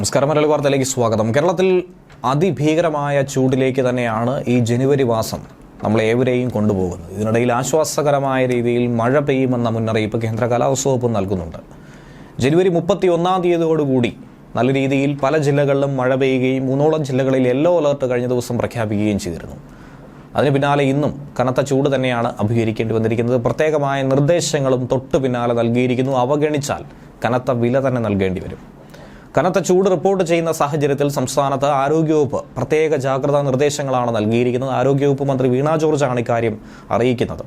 നമസ്കാരം. മലയാളി വാർത്തയിലേക്ക് സ്വാഗതം. കേരളത്തിൽ അതിഭീകരമായ ചൂടിലേക്ക് തന്നെയാണ് ഈ ജനുവരി മാസം നമ്മൾ ഏവരെയും കൊണ്ടുപോകുന്നത്. ഇതിനിടയിൽ ആശ്വാസകരമായ രീതിയിൽ മഴ പെയ്യുമെന്ന മുന്നറിയിപ്പ് കേന്ദ്ര കാലാവസ്ഥ വകുപ്പ് നൽകുന്നുണ്ട്. ജനുവരി മുപ്പത്തി ഒന്നാം തീയതിയോടുകൂടി നല്ല രീതിയിൽ പല ജില്ലകളിലും മഴ പെയ്യുകയും മൂന്നോളം ജില്ലകളിൽ യെല്ലോ അലേർട്ട് കഴിഞ്ഞ ദിവസം പ്രഖ്യാപിക്കുകയും ചെയ്തിരുന്നു. അതിന് പിന്നാലെ ഇന്നും കനത്ത ചൂട് തന്നെയാണ് അഭികരിക്കേണ്ടി വന്നിരിക്കുന്നത്. പ്രത്യേകമായ നിർദ്ദേശങ്ങളും തൊട്ടു പിന്നാലെ നൽകിയിരിക്കുന്നു. അവഗണിച്ചാൽ കനത്ത വില തന്നെ നൽകേണ്ടി വരും. കനത്ത ചൂട് റിപ്പോർട്ട് ചെയ്യുന്ന സാഹചര്യത്തിൽ സംസ്ഥാനത്ത് ആരോഗ്യവകുപ്പ് പ്രത്യേക ജാഗ്രതാ നിർദ്ദേശങ്ങളാണ് നൽകിയിരിക്കുന്നത്. ആരോഗ്യവകുപ്പ് മന്ത്രി വീണ ജോർജാണ് ഇക്കാര്യം അറിയിക്കുന്നത്.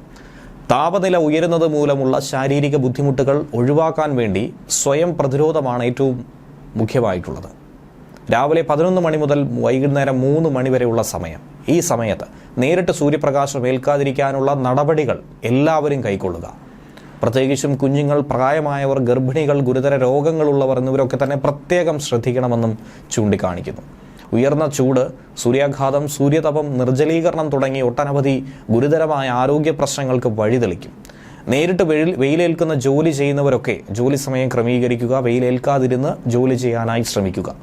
താപനില ഉയരുന്നത് മൂലമുള്ള ശാരീരിക ബുദ്ധിമുട്ടുകൾ ഒഴിവാക്കാൻ വേണ്ടി സ്വയം പ്രതിരോധമാണ് ഏറ്റവും മുഖ്യമായിട്ടുള്ളത്. രാവിലെ പതിനൊന്ന് മണി മുതൽ വൈകുന്നേരം മൂന്ന് മണി വരെയുള്ള സമയം. ഈ സമയത്ത് നേരിട്ട് സൂര്യപ്രകാശം ഏൽക്കാതിരിക്കാനുള്ള നടപടികൾ എല്ലാവരും കൈക്കൊള്ളുക. പ്രത്യേകിച്ചും കുഞ്ഞുങ്ങൾ പ്രായമായവർ ഗർഭിണികൾ ഗുരുതര രോഗങ്ങളുള്ളവർ എന്നിവരൊക്കെ തന്നെ പ്രത്യേകം ശ്രദ്ധിക്കണമെന്നും ചൂണ്ടിക്കാണിക്കുന്നു. ഉയർന്ന ചൂട് സൂര്യാഘാതം സൂര്യതപം നിർജലീകരണം തുടങ്ങി ഒട്ടനവധി ഗുരുതരമായ ആരോഗ്യ പ്രശ്നങ്ങൾക്ക് വഴിതെളിക്കും. നേരിട്ട് വെയിൽ വെയിലേൽക്കുന്ന ജോലി ചെയ്യുന്നവരൊക്കെ ജോലി സമയം ക്രമീകരിക്കുക വെയിലേൽക്കാതിരുന്ന് ജോലി ചെയ്യാനായി ശ്രമിക്കുക.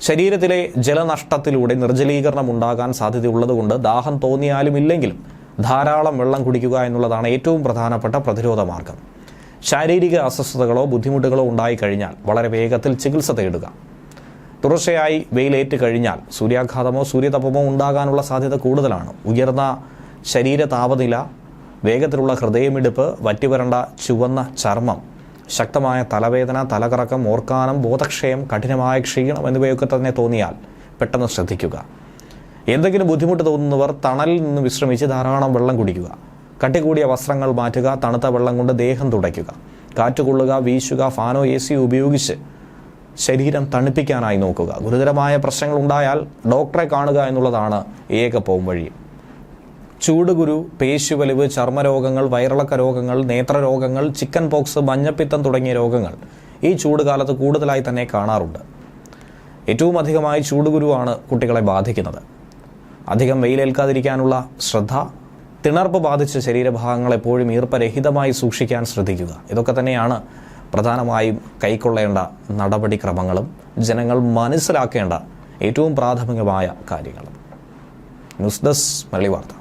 ശരീരത്തിലെ ജലനഷ്ടത്തിലൂടെ നിർജലീകരണം ഉണ്ടാകാൻ സാധ്യതയുള്ളതുകൊണ്ട് ദാഹം തോന്നിയാലും ഇല്ലെങ്കിലും ധാരാളം വെള്ളം കുടിക്കുക എന്നുള്ളതാണ് ഏറ്റവും പ്രധാനപ്പെട്ട പ്രതിരോധ മാർഗം. ശാരീരിക അസ്വസ്ഥതകളോ ബുദ്ധിമുട്ടുകളോ ഉണ്ടായി കഴിഞ്ഞാൽ വളരെ വേഗത്തിൽ ചികിത്സ തേടുക. തുടർച്ചയായി വെയിലേറ്റ് കഴിഞ്ഞാൽ സൂര്യാഘാതമോ സൂര്യതപമോ ഉണ്ടാകാനുള്ള സാധ്യത കൂടുതലാണ്. ഉയർന്ന ശരീര താപനില വേഗത്തിലുള്ള ഹൃദയമിടിപ്പ് വറ്റിവരണ്ട ചുവന്ന ചർമ്മം ശക്തമായ തലവേദന തലകറക്കം ഓർക്കാനം ബോധക്ഷയം കഠിനമായ ക്ഷീണം എന്നിവയൊക്കെ തന്നെ തോന്നിയാൽ പെട്ടെന്ന് ശ്രദ്ധിക്കുക. എന്തെങ്കിലും ബുദ്ധിമുട്ട് തോന്നുന്നവർ തണലിൽ നിന്ന് വിശ്രമിച്ച് ധാരാളം വെള്ളം കുടിക്കുക. കട്ടികൂടിയ വസ്ത്രങ്ങൾ മാറ്റുക തണുത്ത വെള്ളം കൊണ്ട് ദേഹം തുടയ്ക്കുക. കാറ്റുകൊള്ളുക വീശുക ഫാനോ എ സി ഉപയോഗിച്ച് ശരീരം തണുപ്പിക്കാനായി നോക്കുക. ഗുരുതരമായ പ്രശ്നങ്ങൾ ഉണ്ടായാൽ ഡോക്ടറെ കാണുക എന്നുള്ളതാണ് ഏക പോംവഴി ചൂടുകുരു പേശുവലിവ് ചർമ്മരോഗങ്ങൾ വയറിളക്ക രോഗങ്ങൾ നേത്രരോഗങ്ങൾ ചിക്കൻ പോക്സ് മഞ്ഞപ്പിത്തം തുടങ്ങിയ രോഗങ്ങൾ ഈ ചൂടുകാലത്ത് കൂടുതലായി തന്നെ കാണാറുണ്ട്. ഏറ്റവും അധികമായി ചൂടുകുരുവാണ് കുട്ടികളെ ബാധിക്കുന്നത്. അധികം വെയിലേൽക്കാതിരിക്കാനുള്ള ശ്രദ്ധ തിണർപ്പ് ബാധിച്ച ശരീരഭാഗങ്ങൾ എപ്പോഴും ഈർപ്പരഹിതമായി സൂക്ഷിക്കാൻ ശ്രദ്ധിക്കുക. ഇതൊക്കെ തന്നെയാണ് പ്രധാനമായും കൈക്കൊള്ളേണ്ട നടപടിക്രമങ്ങളും ജനങ്ങൾ മനസ്സിലാക്കേണ്ട ഏറ്റവും പ്രാഥമികമായ കാര്യങ്ങളും. ന്യൂസ് ഡെസ്ക് മലയാളി വാർത്ത.